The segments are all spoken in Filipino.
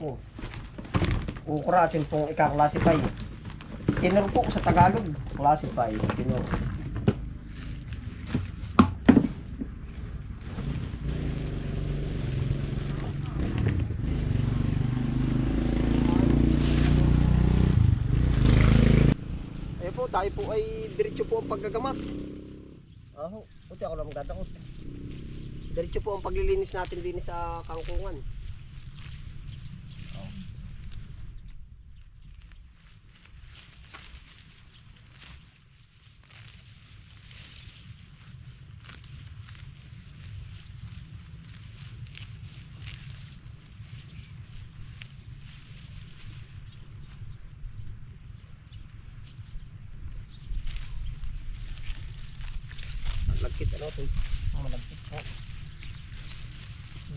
po. Ukuratin pong ikaklasify. Tinur po sa Tagalog. Classify. Tinur. Eh po, tayo po ay diretso po ang paggagamas. Aho, puti ako lang magdadakot. Diretso po ang paglilinis natin din sa kangkungan. Lagkit ano ito? Malagkit po.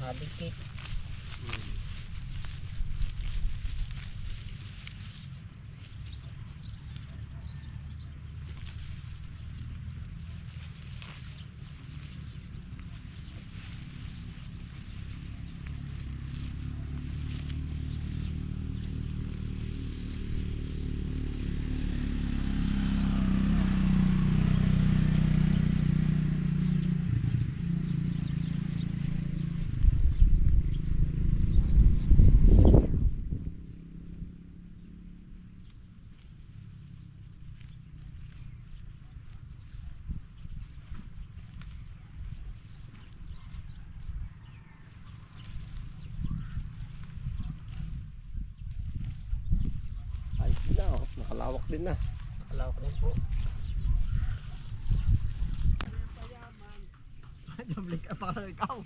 Nadikit. Ayos din na, oh. Nakalawak din na. Kalawak din po. Doble ka pa ikaw.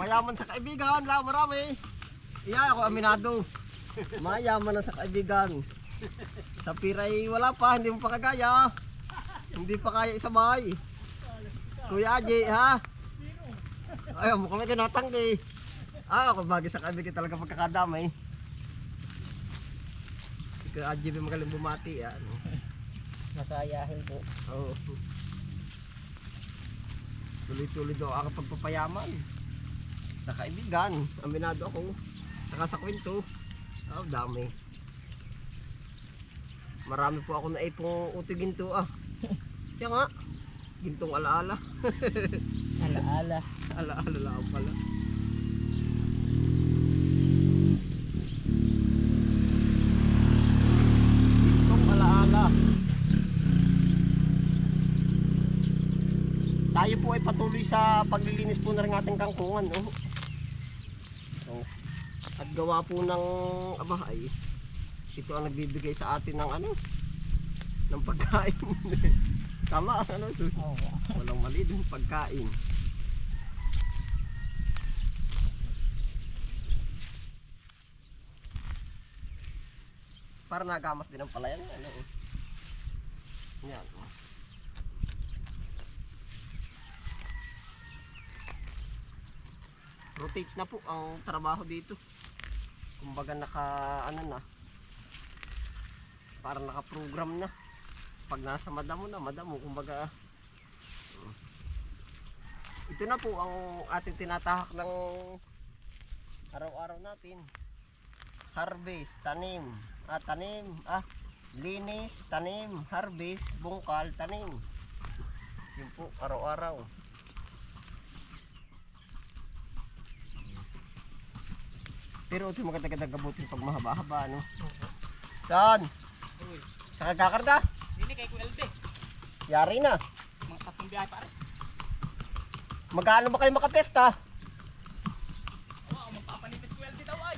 Mayaman sa kaibigan, la marami. Iya ako aminado. Mayaman na sa kaibigan. Sa piray wala pa, hindi mo pa kagaya. Hindi pa kaya isabay. Kuya Aji, ha? Ayaw mo kami kinatanggi. Ah, ako bagay sa kaibigan talaga pagkakadamay. Si Kuya Aji may magaling bumati, yan. Masayahin po. Oo. Tuloy-tuloy daw ako pagpapayaman. Sa kaibigan, aminado ako. Saka sa kwento. Oh, dami. Marami po ako naipong uti ginto ah. Siya nga. Gintong alaala. Alaala. Alaala lang pala. Gintong alaala. Tayo po ay patuloy sa paglilinis po na rin ating kangkungan. Oh. Oh. At gawa po ng aba ay ito ang nagbibigay sa atin ng ano ng pagkain. Tama ano. Oo. Walang mali din pagkain. Para nagamas din ang palayan. Ano, oh. Yan. oh. Rotate na po ang trabaho dito. Kumbaga naka ano na. Para naka-program na. Pag nasa madamo na, madamo kumbaga ito na po ang ating tinatahak ng araw-araw natin. Harvest, tanim, ah, tanim, ah, linis, tanim, harvest, bungkal, tanim. Yun po, araw-araw. Pero ito maganda-ganda gabutin pag mahaba-haba, no? Saan? Sa kagakarga? Hindi kay Kuya Albe. Yari na. Mga tatlong biyahe pare. Magkano ba kayo makapesta? Oo, magpapanipis Kuya daw ay.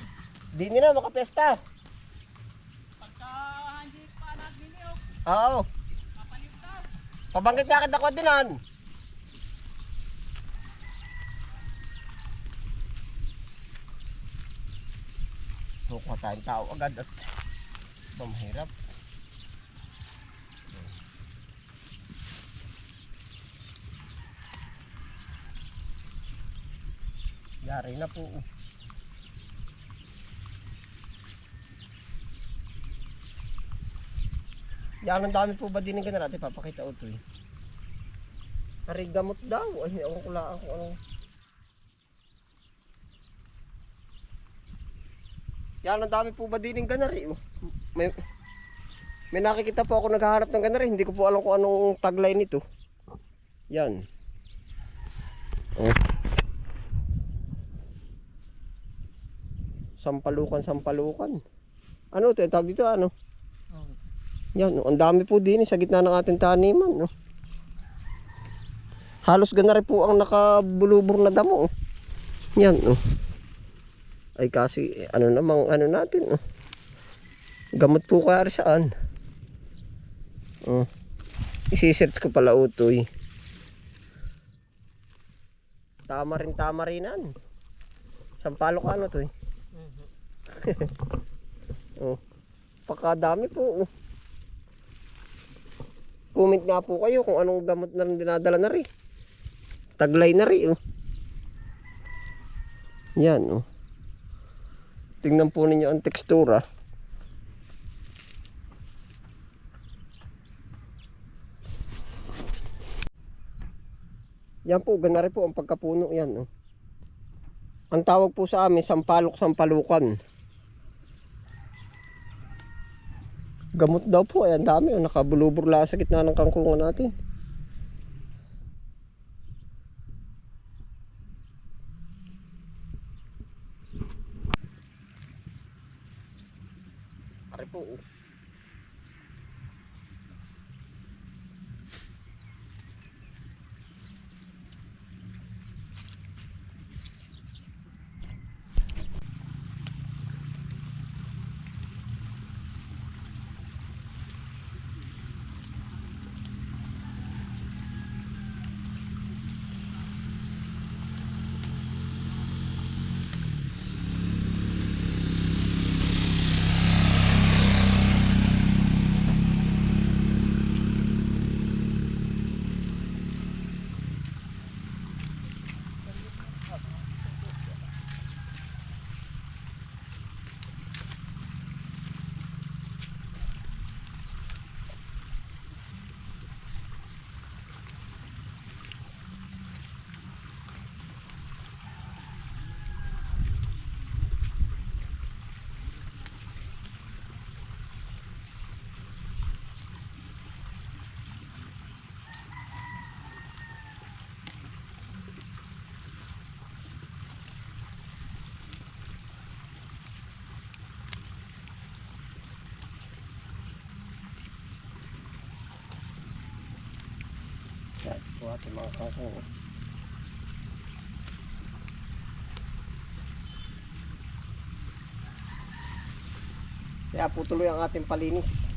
Di nila makapesta. Pagka hindi pa nagniniyo, Oo. papanipis daw. Pabanggit nga kita ko dinan. Kukuha tayong tao agad at ba mahirap. Yari na po. Yan, ang dami po ba din ng natin papakita ko to eh. Arigamot daw. Ay, ewan ko lang kung ano. Yan, ang dami po ba din ng ganari? Oh. May, may nakikita po ako naghahanap ng ganari. Hindi ko po alam kung anong tagline nito. Yan. Oh. Sampalukan, sampalukan. Ano ito? Tawag dito ano? Yan, oh, ang dami po din eh, sa gitna ng ating taniman. No? Halos ganari po ang nakabulubur na damo. Oh. Yan, oh. Ay kasi, ano namang, ano natin, oh. Gamot po kaya saan. Oh. Isi-search ko pala utoy. Tama rin, tama rinan. Sampalok ano to eh. oh. Pakadami po. Oh. Comment nga po kayo kung anong gamot na rin dinadala na rin. Taglay na rin oh. Yan oh. Tingnan po ninyo ang tekstura. Yan po, ganari po ang pagkapuno yan. Oh. Ang tawag po sa amin, sampalok sampalukan. Gamot daw po, ayan dami. Oh, nakabulubur lang sa gitna ng kangkungan natin. Ari po. oh. Yan po ating mga kangkong. Kaya po tuloy ang ating palinis.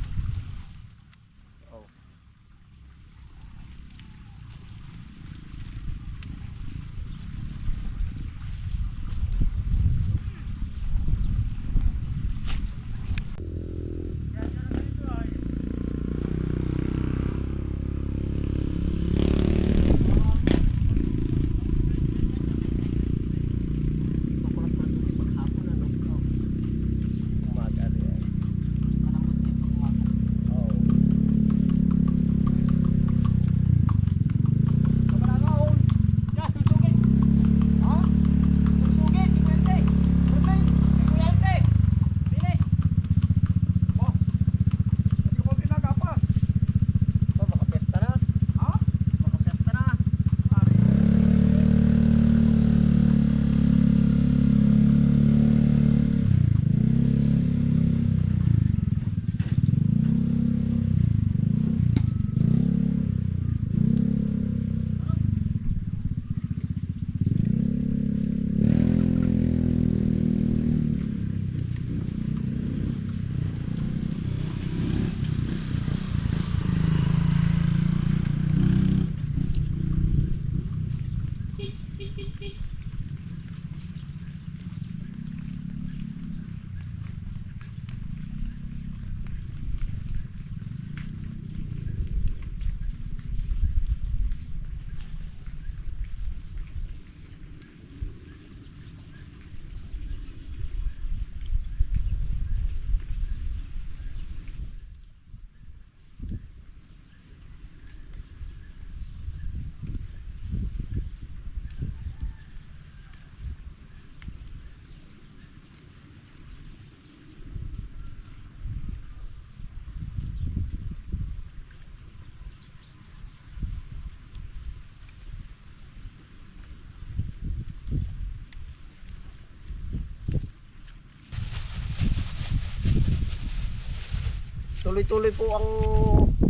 Tuloy-tuloy po ang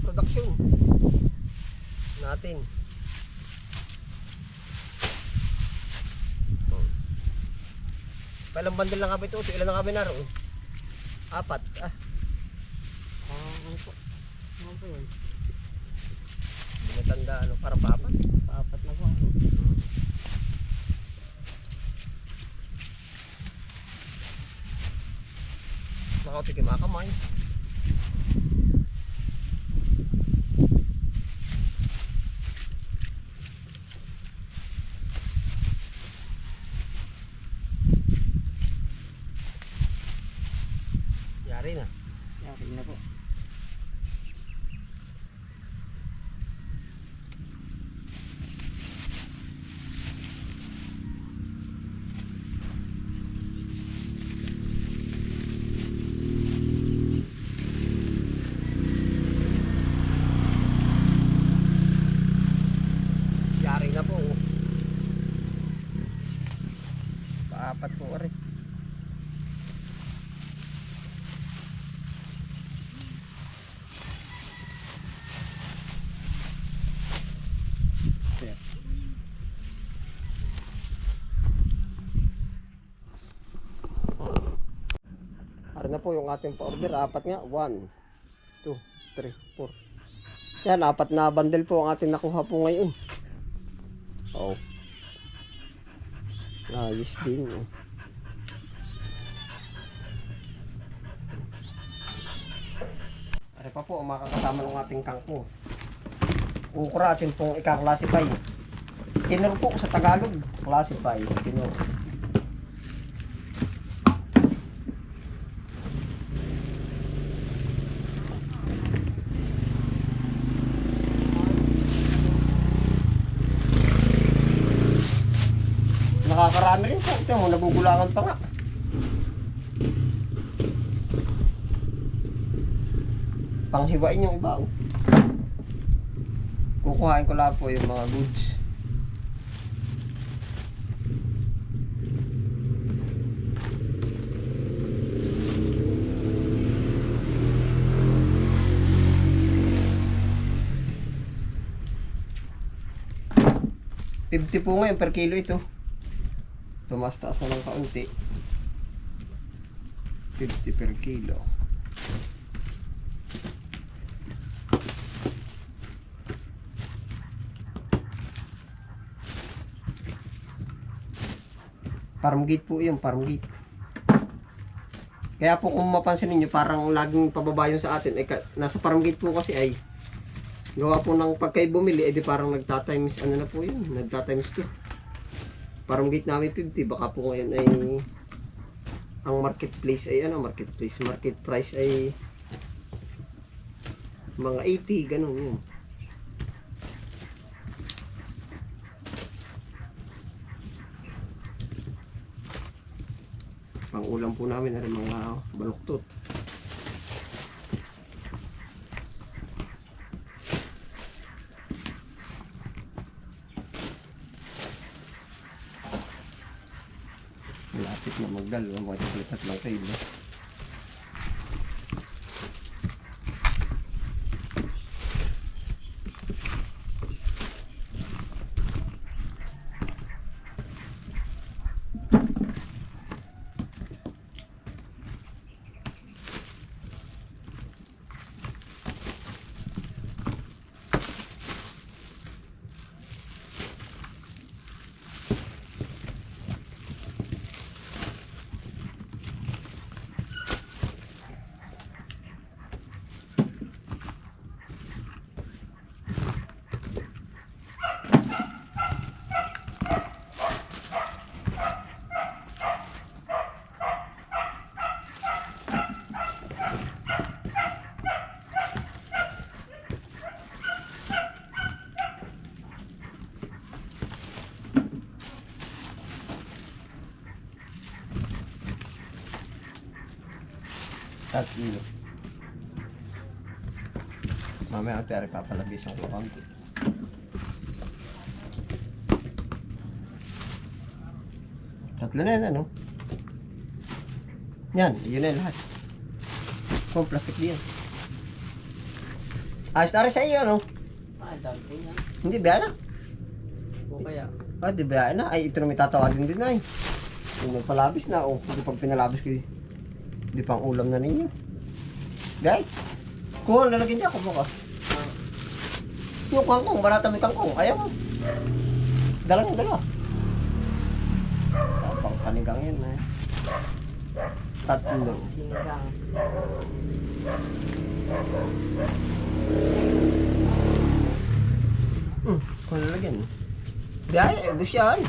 production natin. Oh. Pailang bandel lang kami ito. Ilan na kami naroon? Apat. Ah. Ah, ano po? Ano po yun? Hindi na tanda ano. Parang paapat. Paapat na po. ano? Nakautik yung mga kamay. Yari na. Yari na po. Yari na po. oh. Paapat po rin. Yes. Ano na po yung ating pa-order? Apat nga. 1, 2, 3, 4. Yan, apat na bundle po ang ating nakuha po ngayon. Oh. Ayos din. oh. Ano pa po makakasama ng ating kangkong? Ukura atin pong ika-classify. Kinur po sa Tagalog. Classify. Kinur. Nakakarami rin po. Ito mo, nagugulangan pa nga. Panghiwain yung iba. Oh. Kukuhain ko lang po yung mga goods. Fifty po ngayon per kilo ito. Tumas taas na ng kaunti. 50 per kilo. Farm po yun, farm. Kaya po kung mapansin niyo parang laging pababa yun sa atin. Eh, nasa farm po kasi ay gawa po ng pagkay bumili, eh parang nagtatimes, ano na po yun, nagtatimes 2. Farm gate namin 50, baka po ngayon ay ang marketplace ay ano, marketplace, market price ay mga 80, ganun yun. Pang ulam po namin ay mga baluktot. กันหรือว่าหมอจะเปิดพัดลมให้อยู่ no? Tatlo. Mamaya ate ari papalabisan ko konti. Tatlo na yan, ano? Yan, yun na lahat. Kung plastic din yan. Ayos na rin sa iyo, ano? Ah, dami yan. Hindi, biya na. O kaya, Ah, di biya na. Ay, ito na may tatawagin din ay. Yung palabis na, oh. Hindi pag pinalabis ko, hindi pang ulam na ninyo. Guys, kuha, lalagyan niya ako bukas. Yung kangkong, barata may kangkong. Ayaw mo. Dala niya, dala. Ah, pang panigang yan, eh. Tatlo. sinigang. Hmm, kung lalagyan. Di eh, bus yan.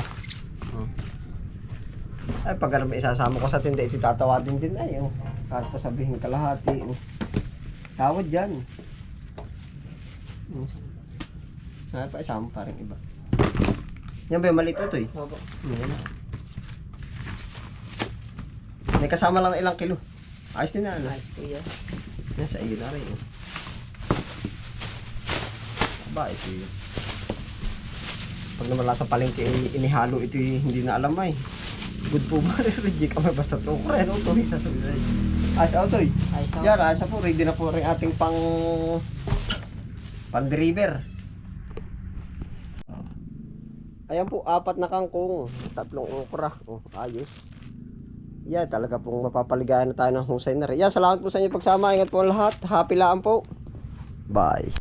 Ay, pag ano, isasama ko sa tinda, ito tatawadin din ay, oh. Kahit pa sabihin kalahati, oh. Tawad dyan. Ay, pa isama pa rin iba. Yan ba yung maliit ito eh? Opo. Yan. May kasama lang ilang kilo. Ayos din na, ano? Po yan. Nasa iyo na rin. oh. Aba, ito yun. Pag naman lang sa palengke, eh, inihalo ito eh, hindi na alam ay. Good po rin, reject kami basta to. Kaya no, to, isa sa isa. As out, oy. Yan, asa po, ready na po rin ating pang pan deliver. Ayan po, apat na kangkong, tatlong okra. Oh, ayos. Yan, talaga pong mapapaligayan na tayo ng husay na rin. Yan, salamat po sa inyo pagsama. Ingat po ang lahat. Happy lang po. Bye.